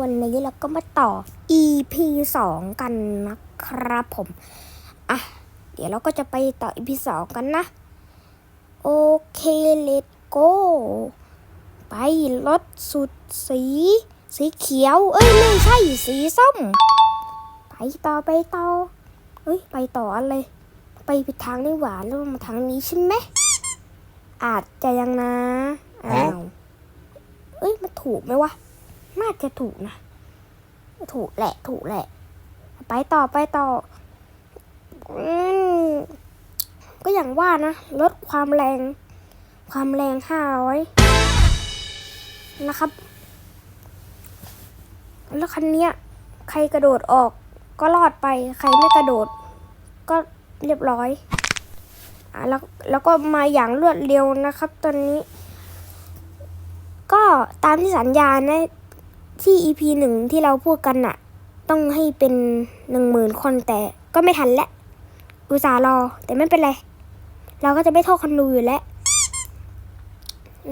วันนี้เราก็มาต่อ EP สองกันนะครับผม อะ เดี๋ยวเราก็จะไปต่อ EP สองกันนะ โอเค let's go ไปรถสุดสี สีเขียว เอ้ย ไม่ใช่สีส้ม ไปต่อไปต่อ เอ้ย ไปต่ออะไร ไปผิดทางนี่หว่าแล้วมาทางนี้ใช่ไหม อาจจะยังนะ อ้าว เอ้ย มันถูกไหมวะ น่าจะถูกนะ ถูกแหละ ถูกแหละ ไปต่อไปต่ออืมก็อย่างว่านะ ลดความแรง ความแรงห้าร้อยนะครับ แล้วคันนี้ใครกระโดดออกก็รอดไป ใครไม่กระโดด ก็เรียบร้อยอะแล้วแล้วก็มาอย่างรวดเร็วนะครับ ตอนนี้ ก็ตามที่สัญญานะ ที่ EP หนึ่งที่เราพูดกันน่ะ ต้องให้เป็นหนึ่งหมื่นคนแต่ก็ไม่ทันและ อุตส่าห์รอแต่ไม่เป็นไร เราก็จะไม่โทษคนดูอยู่แล้ว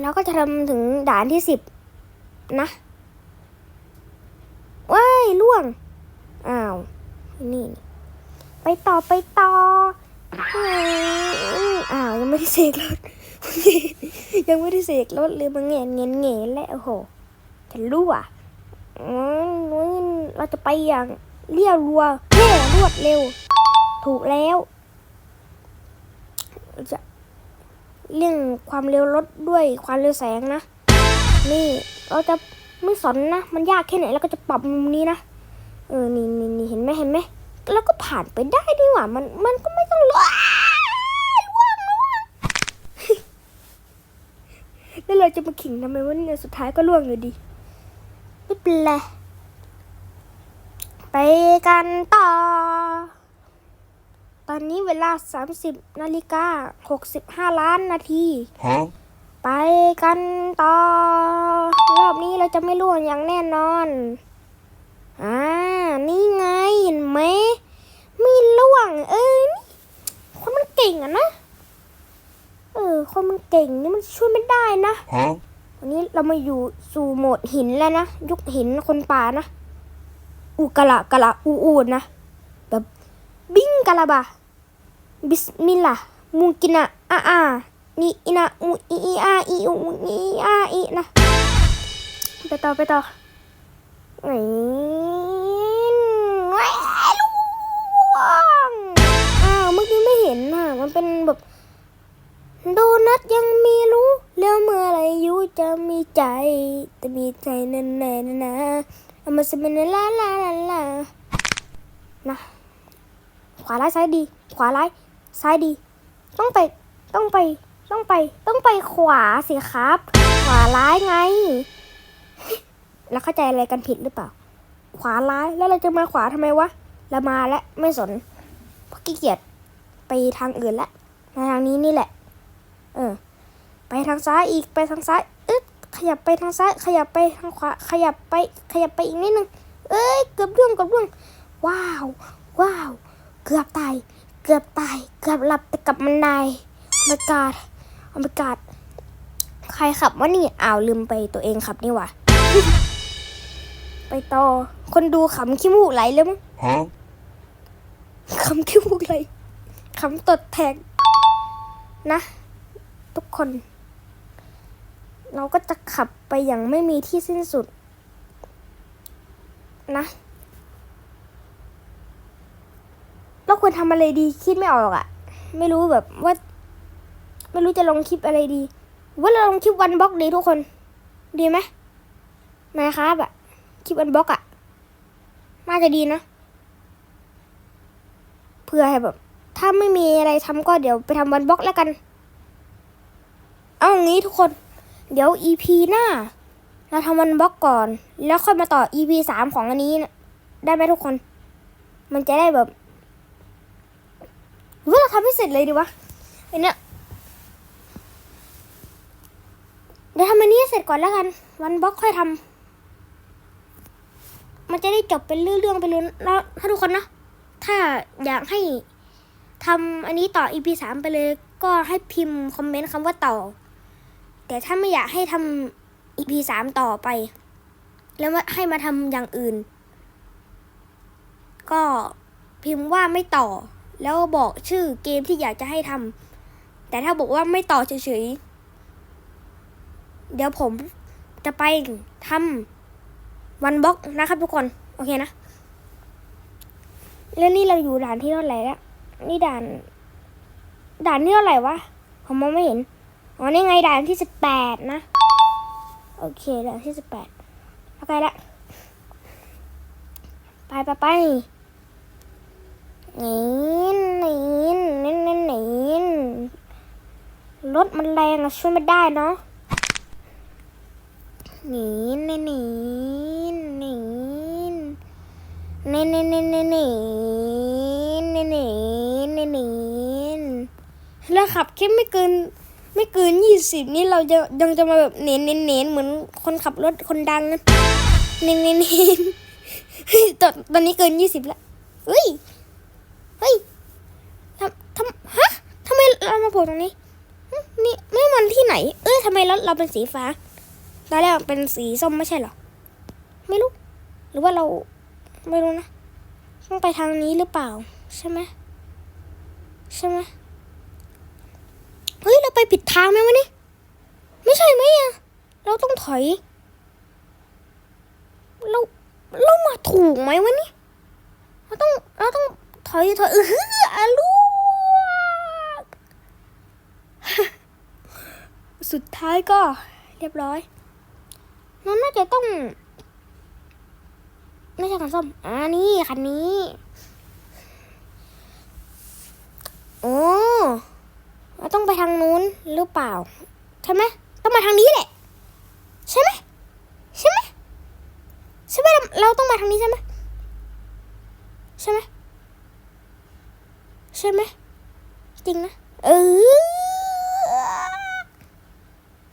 เราก็จะทำถึงด่านที่สิบนะว้ายล่วง อ้าว นี่ ไปต่อไปต่ออ้าวยังไม่ได้เสกรถยังไม่ได้เสกรถเลยมาเงี้ยเงี้ยเงี้ยแล้วโอ้โหจะรู้อะอืม เราจะไปอย่างเรียรัวเท่รวดเร็ว ถูกแล้ว จะเรื่องความเร็วรถด้วยความเร็วแสงนะ นี่เราจะไม่สนนะ มันยากแค่ไหนเราก็จะปรับมุมนี้นะ เออ นี่นี่นี่เห็นไหมเห็นไหม แล้วก็ผ่านไปได้ดีหว่า มัน มันก็ไม่ต้องล่วงล่วงล่วงแล้วเราจะมาขิงทำไมวะเนี่ย สุดท้ายก็ล่วงอยู่ดี ไม่เป็นไรไปกันต่อ ตอนนี้เวลา 30นาฬิกา65 ล้านนาที Huh? ไปกันต่อ รอบนี้เราจะไม่ล่วงอย่างแน่นอน อ่า นี่ไงเห็นไหมไม่ล่วง เออนี่คนมันเก่งอะนะ เออ คนมันเก่งนี่มันช่วยไม่ได้นะ Huh? วันนี้เรามาอยู่สู่โหมดหินแล้วนะ ยุคหินคนป่านะ อูกะละกะละอูอูนะ แบบบิงกะละบะ บิสมิลลาห์มูกินะอาอานี่อินะอูอีอีอาอีอูอีอาอีนะ ไปต่อไปต่อไหนไหนล่วงอ้าวเมื่อกี้ไม่เห็นน่ะ มันเป็นแบบ โดนัทยังมีรู้ แล้วเมื่อไหร ยูจะมีใจแต่มีใจแน่แน่ๆนะเอามาสเป็นลาลาลาลานะขวาร้ายซ้ายดี ขวาร้ายซ้ายดี ต้องไปต้องไป ต้องไป ต้องไปขวาสิครับ ขวาร้ายไง แล้วเข้าใจอะไรกันผิดหรือเปล่า ขวาร้ายแล้วเราจะมาขวาทำไมวะเรามาแล้วไม่สนเพราะขี้เกียจไปทางอื่นละมาทางนี้นี่แหละ เออ ไปทางซ้ายอีกไปทางซ้ายอึ๊ดขยับไปทางซ้าย ขยับไปทางขวา ขยับไป ขยับไปอีกนิดนึง เอ้ย เกือบร่วงเกือบร่วง ว้าว ว้าว เกือบตาย เกือบตาย เกือบหลับแต่กลับมันได้อเมกาดอเมกาดใครขับวะนี่ อ้าวลืมไปตัวเองขับนี่หว่า ไปต่อ คนดูขำขี้มูกไหลเลยมั้ง Huh? คำที่พูดอะไรคำตดแทงนะ ทุกคน เราก็จะขับไปอย่างไม่มีที่สิ้นสุด นะเราควรทำอะไรดีคิดไม่ออกอะ่ะไม่รู้แบบว่า ไม่รู้จะลงคลิปอะไรดี ว่าเราลงคลิปวันบล็อกดีทุกคน ดีไหมนะครับอะคลิปวันบล็อกอะน่าจะดีนะเพื่อให้แบบ ถ้าไม่มีอะไรทำก็เดี๋ยวไปทำวันบล็อกแล้วกัน เอาอย่างนี้ทุกคน เดี๋ยว EP หน้า เราทำวันบล็อกก่อน แล้วค่อยมาต่อ EP สามของอันนี้นะได้ไหมทุกคน มันจะได้แบบหรือว่าเราทำให้เสร็จเลยดีวะไอเนี้ยเดี๋ยวทำอันนี้เสร็จก่อนแล้วกัน วันบล็อกค่อยทำมันจะได้จบเป็นเรื่องๆไปเลยแล้วถ้าทุกคนนะ ถ้าอยากให้ทำอันนี้ต่อ EP สามไปเลย ก็ให้พิมพ์คอมเมนต์คำว่าต่อ แต่ถ้าไม่อยากให้ทำ EP สามต่อไป แล้วให้มาทำอย่างอื่น ก็พิมพ์ว่าไม่ต่อ แล้วบอกชื่อเกมที่อยากจะให้ทำแต่ถ้าบอกว่าไม่ต่อเฉยๆ เดี๋ยวผมจะไปทำวันบล็อกนะครับทุกคน โอเคนะ แล้วนี่เราอยู่ด่านที่เท่าไหร่แล้ว นี่ด่าน ด่านที่เท่าไหร่วะ ผมมองไม่เห็น อ๋อนี่ไงด่านที่สิบแปดนะ โอเคด่านที่สิบแปดโอเคละไปไปไปหนีหนีหนีหนีหนีรถมันแรงอะช่วยไม่ได้เนาะหนีหนีหนีหนีหนีหนีหนีหนีหนีหนีหนีหนีนีแล้วขับแค่ไม่เกิน ไม่เกินยี่สิบนี่เราจะยังจะมาแบบเน้นเน้นเน้นเหมือนคนขับรถคนดังนะเน้นเน้นเน้นเฮ้ยตอนตอนนี้เกินยี่สิบแล้วเฮ้ยเฮ้ยทำทำฮะทำไมเรามาโผล่ตรงนี้นี่ไม่มันที่ไหน เอ้ยทำไมรถเราเป็นสีฟ้าตอนแรกเป็นสีส้มไม่ใช่หรอไม่รู้ หรือว่าเราไม่รู้นะต้องไปทางนี้หรือเปล่า ใช่ไหมใช่ไหม เฮ้ย เราไปผิดทางไหมวะนี่ ไม่ใช่ไหมอะเราต้องถอย เรา เรามาถูกไหมวะนี่ เราต้อง เราต้องถอยถอยเอออาลูก สุดท้ายก็เรียบร้อยนั่นน่าจะต้อง ไม่ใช่คันส้มอ่านี่คันนี้ โอ้ เราต้องไปทางนู้นหรือเปล่าใช่ไหมต้องมาทางนี้แหละ ใช่ไหมใช่ไหมใช่ไหมเราเราต้องมาทางนี้ใช่ไหมใช่ไหมใช่ไหมจริงนะเออ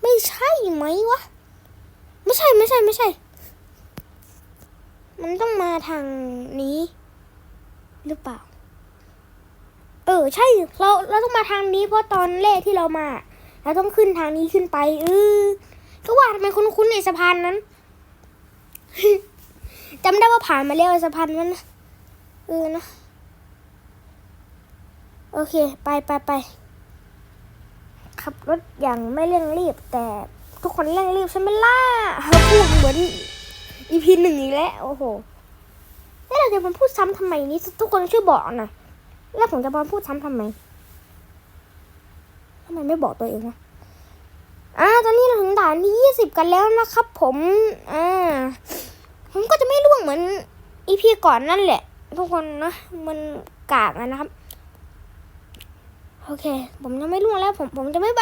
ไม่ใช่ไหมวะไม่ใช่ไม่ใช่ไม่ใช่ มันต้องมาทางนี้ หรือเปล่า อ ใช่เราเราต้องมาทางนี้เพราะตอนแรกที่เรามาเราต้องขึ้นทางนี้ขึ้นไปเออก็ว่าทำไมคุ้นๆในสะพานนั้นจำได้ว่าผ่านมาแล้วสะพานนั้นนะเออนะโอเค ไปไปไปขับรถอย่างไม่เร่งรีบ แต่ทุกคนเร่งรีบใช่ไหมล่ะเขาพูดเหมือนอีพีหนึ่งอีกแล้วโอ้โหแล้วเราจะมาพูดซ้ำทำไมนี่ทุกคนช่วยบอกหน่อย แล้วผมจะมาพูดซ้ำทำไมทำไมไม่บอกตัวเองวะอ่าตอนนี้เราถึงด่านที่ยี่สิบกันแล้วนะครับ ผมอ่าผมก็จะไม่ร่วงเหมือนอีพีก่อนนั่นแหละ ทุกคนนะมันกากนะครับ โอเค ผมจะไม่ร่วงแล้ว ผมผมจะไม่ไป